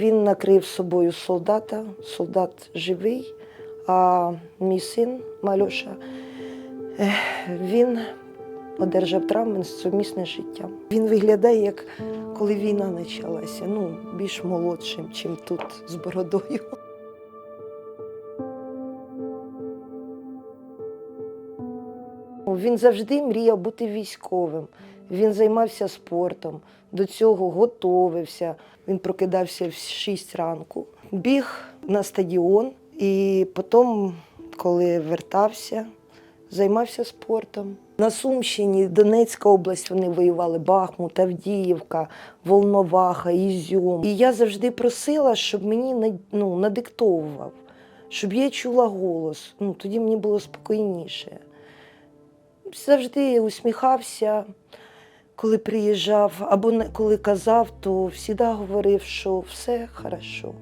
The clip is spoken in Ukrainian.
Він накрив собою солдата, солдат живий, а мій син Мальоша, він одержав травми сумісне життя. Він виглядає, як коли війна почалася, ну, більш молодшим, чим тут з бородою. Він завжди мріяв бути військовим. Він займався спортом, до цього готовився. Він прокидався в 6 ранку, біг на стадіон і потім, коли вертався, займався спортом. На Сумщині, Донецька область, вони воювали Бахмут, Авдіївка, Волноваха, Ізюм. І я завжди просила, щоб мені ну, надиктовував, щоб я чула голос. Ну, тоді мені було спокійніше завжди усміхався, коли приїжджав, або коли казав, то завжди говорив, що все хорошо.